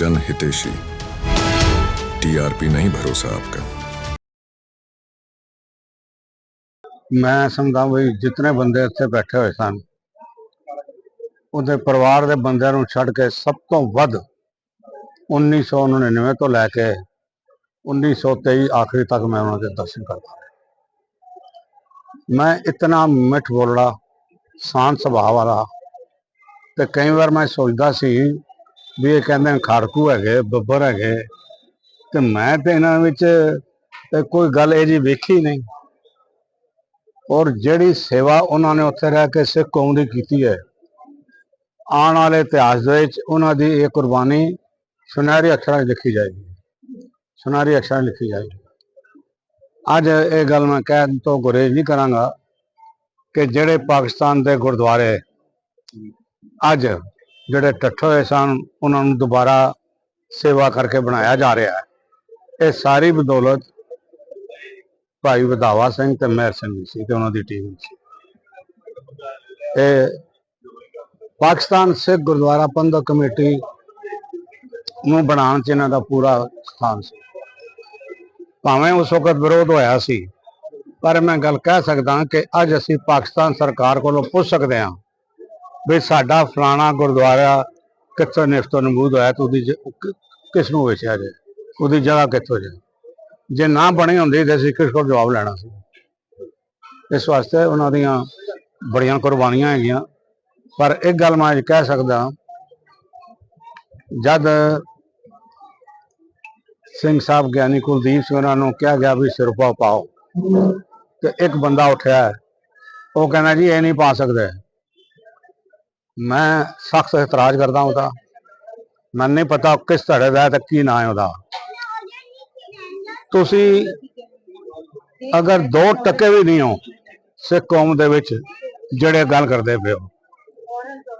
जन हितेशी टीआरपी नहीं भरोसा आपका ਮੈਂ ਸਮਝਦਾ ਵੀ ਜਿਤਨੇ ਬੰਦੇ ਇੱਥੇ ਬੈਠੇ ਹੋਏ ਸਨ ਉਹਦੇ ਪਰਿਵਾਰ ਦੇ ਬੰਦਿਆਂ ਨੂੰ ਛੱਡ ਕੇ ਸਭ ਤੋਂ ਵੱਧ 1999 ਤੋਂ ਲੈ ਕੇ 1923 ਆਖਰੀ ਤੱਕ ਮੈਂ ਉਹਨਾਂ ਦੇ ਦਰਸ਼ਨ ਕਰਦਾ ਰਿਹਾ ਮੈਂ ਇਤਨਾ ਮਿੱਠ ਬੋਲੜਾ ਸ਼ਾਂਤ ਸੁਭਾਅ ਵਾਲਾ ਤੇ ਕਈ ਵਾਰ ਮੈਂ ਸੋਚਦਾ ਸੀ ਵੀ ਇਹ ਕਹਿੰਦੇ ਨੇ ਖਾੜਕੂ ਹੈਗੇ, ਬੱਬਰ ਹੈਗੇ। ਤੇ ਮੈਂ ਤੇ ਇਹਨਾਂ ਵਿੱਚ ਤੇ ਕੋਈ ਗੱਲ ਇਹ ਜੀ ਵੇਖੀ ਨਹੀਂ। ਔਰ ਜਿਹੜੀ ਸੇਵਾ ਉਹਨਾਂ ਨੇ ਉੱਥੇ ਰਹਿ ਕੇ ਸਿੱਖ ਕੌਮ ਦੀ ਕੀਤੀ ਹੈ, ਆਉਣ ਵਾਲੇ ਇਤਿਹਾਸ ਦੇ ਵਿੱਚ ਉਹਨਾਂ ਦੀ ਇਹ ਕੁਰਬਾਨੀ ਸੁਨਹਿਰੀ ਅੱਖਰਾਂ 'ਚ ਲਿਖੀ ਜਾਏਗੀ। ਸੁਨਹਿਰੀ ਅੱਖਰਾਂ 'ਚ ਲਿਖੀ ਜਾਏਗੀ। ਅੱਜ ਇਹ ਗੱਲ ਮੈਂ ਕਹਿਣ ਤੋਂ ਗੁਰੇਜ਼ ਨਹੀਂ ਕਰਾਂਗਾ ਕਿ ਜਿਹੜੇ ਪਾਕਿਸਤਾਨ ਦੇ ਗੁਰਦੁਆਰੇ ਅੱਜ ਜਿਹੜੇ ਟੱਠੇ ਹੋਏ ਸਨ, ਉਹਨਾਂ ਨੂੰ ਦੁਬਾਰਾ ਸੇਵਾ ਕਰਕੇ ਬਣਾਇਆ ਜਾ ਰਿਹਾ ਹੈ। ਇਹ ਸਾਰੀ ਬਦੌਲਤ ਭਾਈ ਵਧਾਵਾ ਸਿੰਘ ਤੇ ਮਹਿਰ ਸਿੰਘ ਜੀ ਸੀ ਤੇ ਉਹਨਾਂ ਦੀ ਟੀਮ ਸੀ ਇਹ ਪਾਕਿਸਤਾਨ ਸਿੱਖ ਗੁਰਦੁਆਰਾ ਪ੍ਰਬੰਧਕ ਕਮੇਟੀ ਨੂੰ ਬਣਾਉਣ ਚ ਇਹਨਾਂ ਦਾ ਪੂਰਾ ਸਥਾਨ ਸੀ। ਭਾਵੇਂ ਉਸ ਵਕਤ ਵਿਰੋਧ ਹੋਇਆ ਸੀ, ਪਰ ਮੈਂ ਗੱਲ ਕਹਿ ਸਕਦਾ ਕਿ ਅੱਜ ਅਸੀਂ ਪਾਕਿਸਤਾਨ ਸਰਕਾਰ ਕੋਲੋਂ ਪੁੱਛ ਸਕਦੇ ਹਾਂ ਵੀ ਸਾਡਾ ਫਲਾਣਾ ਗੁਰਦੁਆਰਾ ਕਿੱਥੋਂ ਨਿਫਤੋ ਨਮੂਦ ਹੋਇਆ ਤੇ ਉਹਦੀ ਜ- ਕਿਸ ਨੂੰ ਵੇਚਿਆ ਜੇ? ਉਹਦੀ ਜਗ੍ਹਾ ਕਿੱਥੋਂ ਜੇ? ਜੇ ਨਾ ਬਣੀ ਹੁੰਦੀ ਤੇ ਅਸੀਂ ਕਿਸ ਕੋਲ ਜਵਾਬ ਲੈਣਾ ਸੀ? ਇਸ ਵਾਸਤੇ ਉਹਨਾਂ ਦੀਆਂ ਬੜੀਆਂ ਕੁਰਬਾਨੀਆਂ ਹੈਗੀਆਂ। ਪਰ ਇੱਕ ਗੱਲ ਮੈਂ ਅੱਜ ਕਹਿ ਸਕਦਾ ਜਦ ਸਿੰਘ ਸਾਹਿਬ ਗਿਆਨੀ ਕੁਲਦੀਪ ਸਿੰਘ ਉਹਨਾਂ ਨੂੰ ਕਿਹਾ ਗਿਆ ਵੀ ਸਿਰਪਾ ਪਾਓ ਤੇ ਇੱਕ ਬੰਦਾ ਉੱਠਿਆ, ਉਹ ਕਹਿੰਦਾ ਜੀ ਇਹ ਨਹੀਂ ਪਾ ਸਕਦੇ। ਮੈਂ ਸਖਤ ਇਤਰਾਜ਼ ਕਰਦਾ ਉਹਦਾ। ਮੈਨੂੰ ਨਹੀਂ ਪਤਾ ਕਿਸ ਧੜੇ ਦਾ ਹੈ ਤੇ ਕੀ ਨਾਂ ਹੈ ਉਹਦਾ। ਤੁਸੀਂ ਅਗਰ ਦੋ ਟਕੇ ਵੀ ਨਹੀਂ ਹੋ ਸਿੱਖ ਕੌਮ ਦੇ ਵਿੱਚ ਜਿਹੜੇ ਗੱਲ ਕਰਦੇ ਪਏ ਹੋ,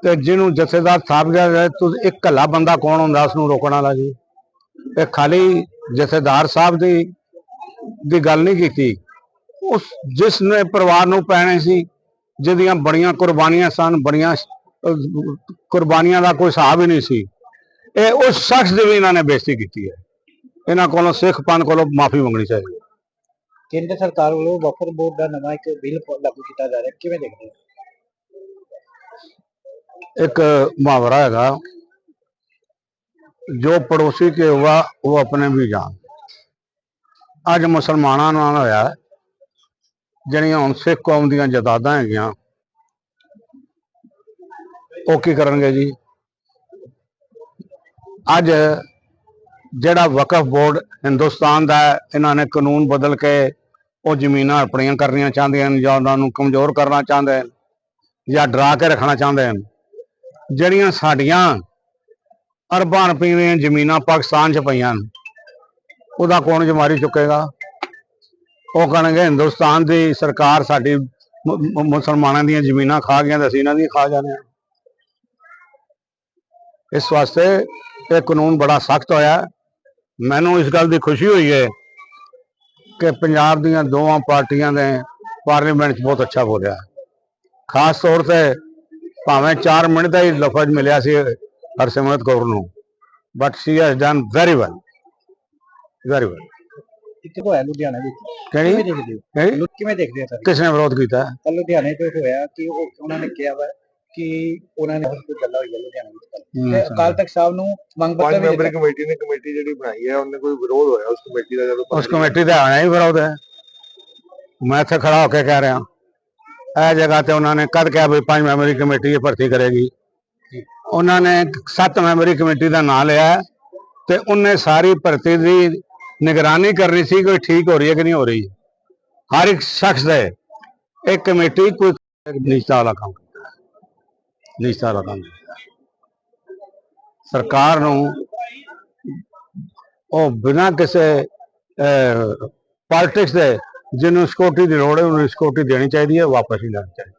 ਤੇ ਜਿਹਨੂੰ ਜਥੇਦਾਰ ਸਾਹਿਬ ਗਿਆ ਜਾਏ ਤੁਸੀਂ ਇੱਕ ਕੱਲਾ ਬੰਦਾ ਕੌਣ ਹੁੰਦਾ ਉਸ ਨੂੰ ਰੋਕਣ ਵਾਲਾ ਜੀ? ਇਹ ਖਾਲੀ ਜਥੇਦਾਰ ਸਾਹਿਬ ਦੀ ਦੀ ਗੱਲ ਨਹੀਂ ਕੀਤੀ। ਉਸ, ਜਿਸ ਨੇ ਪਰਿਵਾਰ ਨੂੰ ਪੈਣੇ ਸੀ, ਜਿਹਦੀਆਂ ਬੜੀਆਂ ਕੁਰਬਾਨੀਆਂ ਸਨ, ਬੜੀਆਂ ਕੁਰਬਾਨੀਆਂ ਦਾ ਕੋਈ ਹਿਸਾਬ ਹੀ ਨਹੀਂ ਸੀ। ਇਹ ਉਸ ਸ਼ਖਸ ਦੀ ਵੀ ਇਹਨਾਂ ਨੇ ਬੇਇੱਜ਼ਤੀ ਕੀਤੀ ਹੈ। ਇਹਨਾਂ ਕੋਲੋਂ ਸਿੱਖ ਪੰਥ ਕੋਲੋਂ ਮਾਫੀ ਮੰਗਣੀ ਚਾਹੀਦੀ ਹੈ। ਕੇਂਦਰ ਸਰਕਾਰ ਵੱਲੋਂ ਵਫਰ ਬੋਰਡ ਦਾ ਨਵਾਂ ਇੱਕ ਬਿੱਲ ਲਾਗੂ ਕੀਤਾ ਜਾ ਰਿਹਾ। ਕਿਵੇਂ ਦੇਖਦੇ ਹੋ? ਇੱਕ ਮੁਹਾਵਰਾ ਹੈਗਾ ਜੋ ਪੜੋਸੀ ਕੇ ਹੁਆ ਉਹ ਆਪਣੇ ਵੀ ਜਾਣ। ਅੱਜ ਮੁਸਲਮਾਨਾਂ ਨਾਲ ਹੋਇਆ ਜਿਹੜੀਆਂ ਹੁਣ ਸਿੱਖ ਕੌਮ ਦੀਆਂ ਜਦਾਦਾਂ ਹੈਗੀਆਂ ਉਹ ਕੀ ਕਰਨਗੇ ਜੀ। ਅੱਜ ਜਿਹੜਾ ਵਕਫ ਬੋਰਡ ਹਿੰਦੁਸਤਾਨ ਦਾ ਇਹਨਾਂ ਨੇ ਕਾਨੂੰਨ ਬਦਲ ਕੇ ਉਹ ਜ਼ਮੀਨਾਂ ਆਪਣੀਆਂ ਕਰਨੀਆਂ ਚਾਹੁੰਦੇ ਹਨ ਜਾਂ ਉਹਨਾਂ ਨੂੰ ਕਮਜ਼ੋਰ ਕਰਨਾ ਚਾਹੁੰਦੇ ਹਨ ਜਾਂ ਡਰਾ ਕੇ ਰੱਖਣਾ ਚਾਹੁੰਦੇ ਹਨ। ਜਿਹੜੀਆਂ ਸਾਡੀਆਂ ਅਰਬਾਂ ਰੁਪਏ ਦੀਆਂ ਜ਼ਮੀਨਾਂ ਪਾਕਿਸਤਾਨ 'ਚ ਪਈਆਂ ਹਨ, ਉਹਦਾ ਕੌਣ ਜਮਾਰੀ ਚੁੱਕੇਗਾ? ਉਹ ਕਹਣਗੇ, ਹਿੰਦੁਸਤਾਨ ਦੀ ਸਰਕਾਰ ਸਾਡੀ ਮੁਸਲਮਾਨਾਂ ਦੀਆਂ ਜ਼ਮੀਨਾਂ ਖਾ ਗਈਆਂ ਤੇ ਅਸੀਂ ਇਹਨਾਂ ਦੀਆਂ ਖਾ ਜਾਂਦੇ ਹਾਂ। ਇਸ ਵਾਸਤੇ ਇਹ ਕਾਨੂੰਨ ਬੜਾ ਸਖਤ ਹੋਇਆ। ਮੈਨੂੰ ਇਸ ਗੱਲ ਦੀ ਖੁਸ਼ੀ ਹੋਈ ਹੈ ਕਿ ਪੰਜਾਬ ਦੀਆਂ ਦੋਵਾਂ ਪਾਰਟੀਆਂ ਨੇ ਪਾਰਲੀਮੈਂਟ 'ਚ ਬਹੁਤ ਅੱਛਾ ਬੋਲਿਆ। ਖਾਸ ਤੌਰ ਤੇ ਭਾਵੇਂ 4 ਮਿੰਟ ਦਾ ਹੀ ਲਫ਼ਜ਼ ਮਿਲਿਆ ਸੀ ਹਰਸਿਮਰਤ ਕੌਰ ਨੂੰ but she has done very well very well ਇੱਕ ਹੋਇਆ ਲੁਧਿਆਣਾ ਵਿੱਚ? ਕਿਹੜੀ? ਕਿਵੇਂ ਦੇਖਦੇ ਹੋ? ਕਿਸ ਨੇ ਵਿਰੋਧ ਕੀਤਾ? ਲੁਧਿਆਣੇ ਤੋਂ ਹੋਇਆ ਕਿ ਉਹ ਉਹਨਾਂ ਨੇ ਕਿਹਾ ਵਾ ਕਿ ਉਹਨਾਂ ਨੇ ਕੋਈ ਗੱਲਾਂ ਹੋਈ ਲੁਧਿਆਣਾ ਵਿੱਚ ਕੱਲ੍ਹ। ਤੇ ਅਕਾਲ ਤਖਤ ਸਾਹਿਬ ਨੂੰ ਮੰਗ ਪੰਜ ਪੱਤਰ ਵੀ ਮੈਂਬਰੀ ਦਿੱਤਾ। ਕਮੇਟੀ ਨੇ ਕਮੇਟੀ ਜਿਹੜੀ ਬਣਾਈ ਹੈ ਉਹਨੇ ਕੋਈ ਵਿਰੋਧ ਹੋਇਆ ਉਸ ਕਮੇਟੀ ਦਾ ਜਦੋਂ ਉਸ ਕਮੇਟੀ ਦਾ ਆਣਾ ਹੀ ਵਿਰੋਧ ਹੈ। ਮੈਂ ਇੱਥੇ ਖੜਾ ਹੋ ਕੇ ਕਹਿ ਰਿਹਾ। ਇਹ ਜਗ੍ਹਾ ਤੇ ਉਹਨਾਂ ਨੇ ਕਦ ਕਿਹਾ ਵੀ ਪੰਜ ਮੈਂਬਰੀ ਕਮੇਟੀ ਇਹ ਭਰਤੀ ਕਰੇਗੀ। ਉਹਨਾਂ ਨੇ ਸੱਤ ਮੈਂਬਰੀ ਕਮੇਟੀ ਦਾ ਨਾਂ ਲਿਆ ਹੈ ਤੇ ਉਹਨੇ ਸਾਰੀ ਭਰਤੀ ਦੀ ਨਿਗਰਾਨੀ ਕਰਨੀ ਸੀ ਕੋਈ ਠੀਕ ਹੋ ਰਹੀ ਹੈ ਕਿ ਨਹੀਂ ਹੋ ਰਹੀ। ਹਰ ਇੱਕ ਸ਼ਖਸ ਦੇ ਇੱਕ ਕਮੇਟੀ ਕੋਈ ਨਿਸ਼ਚਾ ਵਾਲਾ ਕੰਮ ਕਰਦਾ ਹੈ ਨਿਸ਼ਚਾ ਸਰਕਾਰ ਨੂੰ ਉਹ ਬਿਨਾਂ ਕਿਸੇ ਪੋਲਿਟਿਕਸ ਦੇ ਜਿਹਨੂੰ ਸਿਕਿਉਰਿਟੀ ਦੀ ਲੋੜ ਹੈ, ਉਹਨੂੰ ਸਿਕਿਉਰਿਟੀ ਦੇਣੀ ਚਾਹੀਦੀ ਹੈ ਵਾਪਸ ਹੀ ਲੈਣੀ ਚਾਹੀਦੀ।